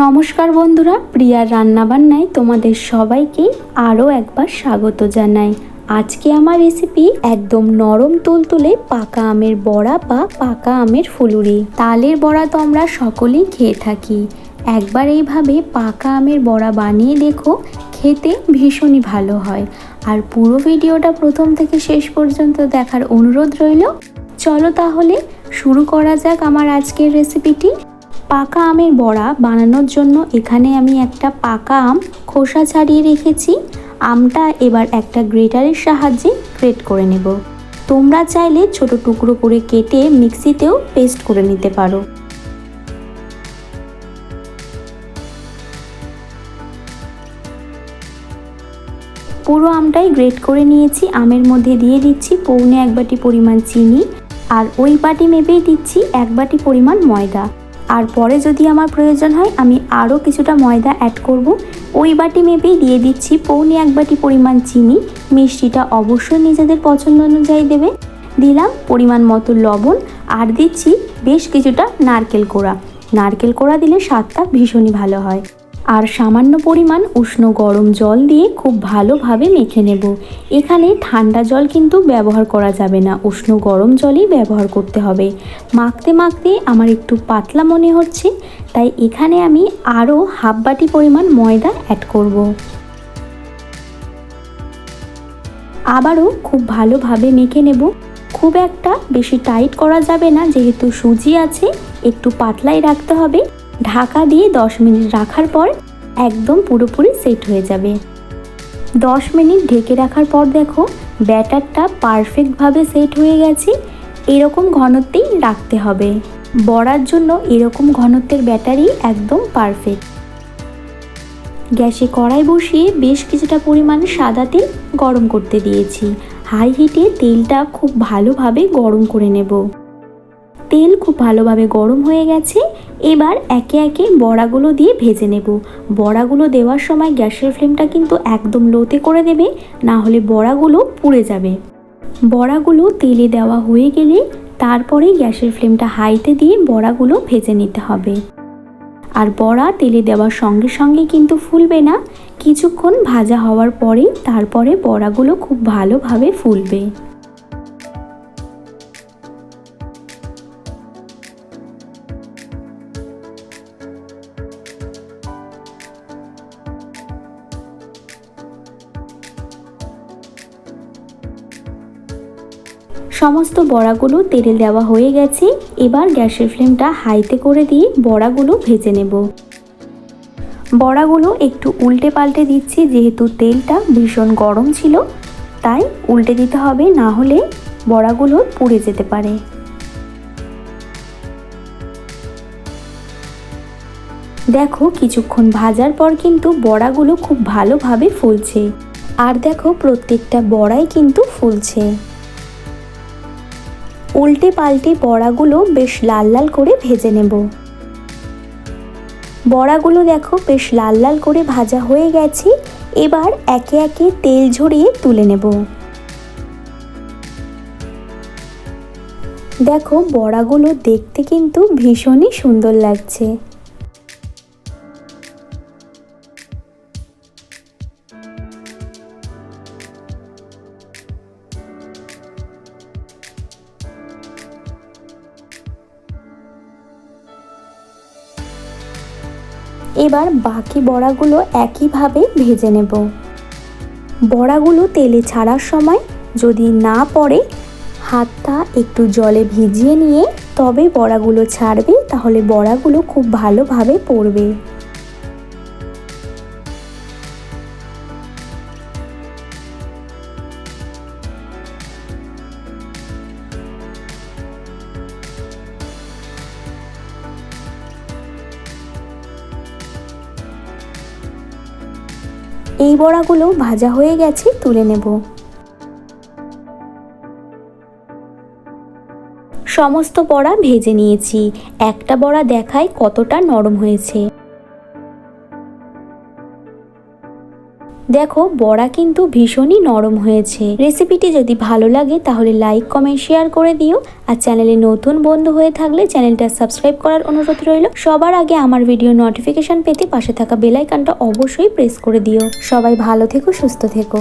নমস্কার বন্ধুরা, প্রিয়ার রান্নাবান্নায় তোমাদের সবাইকে আরও একবার স্বাগত জানাই। আজকে আমার রেসিপি একদম নরম তুলতুলে পাকা আমের বড়া বা পাকা আমের ফুলুরি। তালের বড়া তো আমরা সকলেই খেয়ে থাকি। একবার এইভাবে পাকা আমের বড়া বানিয়ে দেখো, খেতে ভীষণই ভালো হয়। আর পুরো ভিডিওটা প্রথম থেকে শেষ পর্যন্ত দেখার অনুরোধ রইল। চলো তাহলে শুরু করা যাক আমার আজকের রেসিপিটি পাকা আমের বড়া বানানোর জন্য এখানে আমি একটা পাকা আম খোসা ছাড়িয়ে রেখেছি। আমটা এবার একটা গ্রেটারের সাহায্যে গ্রেট করে নেব। তোমরা চাইলে ছোট টুকরো করে কেটে মিক্সিতেও পেস্ট করে নিতে পারো। পুরো আমটাই গ্রেট করে নিয়েছি। আমের মধ্যে দিয়ে দিচ্ছি পৌনে এক বাটি পরিমাণ চিনি আর ওই বাটি মেপেই দিচ্ছি এক বাটি পরিমাণ ময়দা। আর পরে যদি আমার প্রয়োজন হয়, আমি আরও কিছুটা ময়দা অ্যাড করব। ওই বাটি মেপেই দিয়ে দিচ্ছি পৌনে এক বাটি পরিমাণ চিনি। মিষ্টিটা অবশ্যই নিজেদের পছন্দ অনুযায়ী দেবে। দিলাম পরিমাণ মতো লবণ আর দিচ্ছি বেশ কিছুটা নারকেল কোড়া। নারকেল কোড়া দিলে স্বাদটা ভীষণই ভালো হয়। আর সামান্য পরিমাণ উষ্ণ গরম জল দিয়ে খুব ভালোভাবে মেখে নেব। এখানে ঠান্ডা জল কিন্তু ব্যবহার করা যাবে না। উষ্ণ গরম জলই ব্যবহার করতে হবে। মাখতে মাখতে আমার একটু পাতলা মনে হচ্ছে, তাই এখানে আমি আরও হাফ বাটি পরিমাণ ময়দা অ্যাড করব। আবারও খুব ভালোভাবে মেখে নেব। খুব একটা বেশি টাইট করা যাবে না, যেহেতু সুজি আছে, একটু পাতলাই রাখতে হবে। ঢাকা দিয়ে 10 মিনিট রাখার পর একদম পুরোপুরি সেট হয়ে যাবে। 10 মিনিট ঢেকে রাখার পর দেখো, ব্যাটারটা পারফেক্টভাবে সেট হয়ে গেছে। এরকম ঘনত্বেই রাখতে হবে। বড়ার জন্য এরকম ঘনত্বের ব্যাটারি একদম পারফেক্ট। গ্যাসে কড়াই বসিয়ে বেশ কিছুটা পরিমাণ সাদা তেল গরম করতে দিয়েছি। হাই হিটে তেলটা খুব ভালোভাবে গরম করে নেব। তেল খুব ভালোভাবে গরম হয়ে গেছে। এবার একে একে বড়াগুলো দিয়ে ভেজে নেব। বড়াগুলো দেওয়ার সময় গ্যাসের ফ্লেমটা কিন্তু একদম লোতে করে দেবে, না হলে বড়াগুলো পুড়ে যাবে। বড়াগুলো তেলে দেওয়া হয়ে গেলে তারপরে গ্যাসের ফ্লেমটা হাইতে দিয়ে বড়াগুলো ভেজে নিতে হবে। আর বড়া তেলে দেওয়ার সঙ্গে সঙ্গে কিন্তু ফুলবে না। কিছুক্ষণ ভাজা হওয়ার পরে তারপরে বড়াগুলো খুব ভালোভাবে ফুলবে। সমস্ত বড়াগুলো তেলে দেওয়া হয়ে গেছে। এবার গ্যাসের ফ্লেমটা হাইতে করে দিয়ে বড়াগুলো ভেজে নেব। বড়াগুলো একটু উল্টে পাল্টে দিচ্ছি, যেহেতু তেলটা ভীষণ গরম ছিল, তাই উল্টে দিতে হবে, না হলে বড়াগুলো পুড়ে যেতে পারে। দেখো কিছুক্ষণ ভাজার পর কিন্তু বড়াগুলো খুব ভালোভাবে ফুলছে। আর দেখো প্রত্যেকটা বড়াই কিন্তু ফুলছে। উল্টে পাল্টে বড়াগুলো বেশ লাল লাল করে ভেজে নেব। বড়াগুলো দেখো বেশ লাল লাল করে ভাজা হয়ে গেছে। এবার একে একে তেল ঝরিয়ে তুলে নেব। দেখো বড়াগুলো দেখতে কিন্তু ভীষণই সুন্দর লাগছে। এবার বাকি বড়াগুলো একইভাবে ভেজে নেব। বড়াগুলো তেলে ছাড়ার সময় যদি না পড়ে, হাতটা একটু জলে ভিজিয়ে নিয়ে তবে বড়াগুলো ছাড়বে, তাহলে বড়াগুলো খুব ভালোভাবে পড়বে। এই বড়াগুলো ভাজা হয়ে গেছে, তুলে নেব। সমস্ত বড়া ভেজে নিয়েছি। একটা বড়া দেখায় কতটা নরম হয়েছে। দেখো, বড়া কিন্তু ভীষণই নরম হয়েছে। রেসিপিটি যদি ভালো লাগে, তাহলে লাইক, কমেন্ট, শেয়ার করে দিও। আর চ্যানেলে নতুন বন্ধু হয়ে থাকলে চ্যানেলটা সাবস্ক্রাইব করার অনুরোধ রইল। সবার আগে আমার ভিডিও নোটিফিকেশন পেতে পাশে থাকা বেলাইকানটা অবশ্যই প্রেস করে দিও। সবাই ভালো থেকো, সুস্থ থেকো।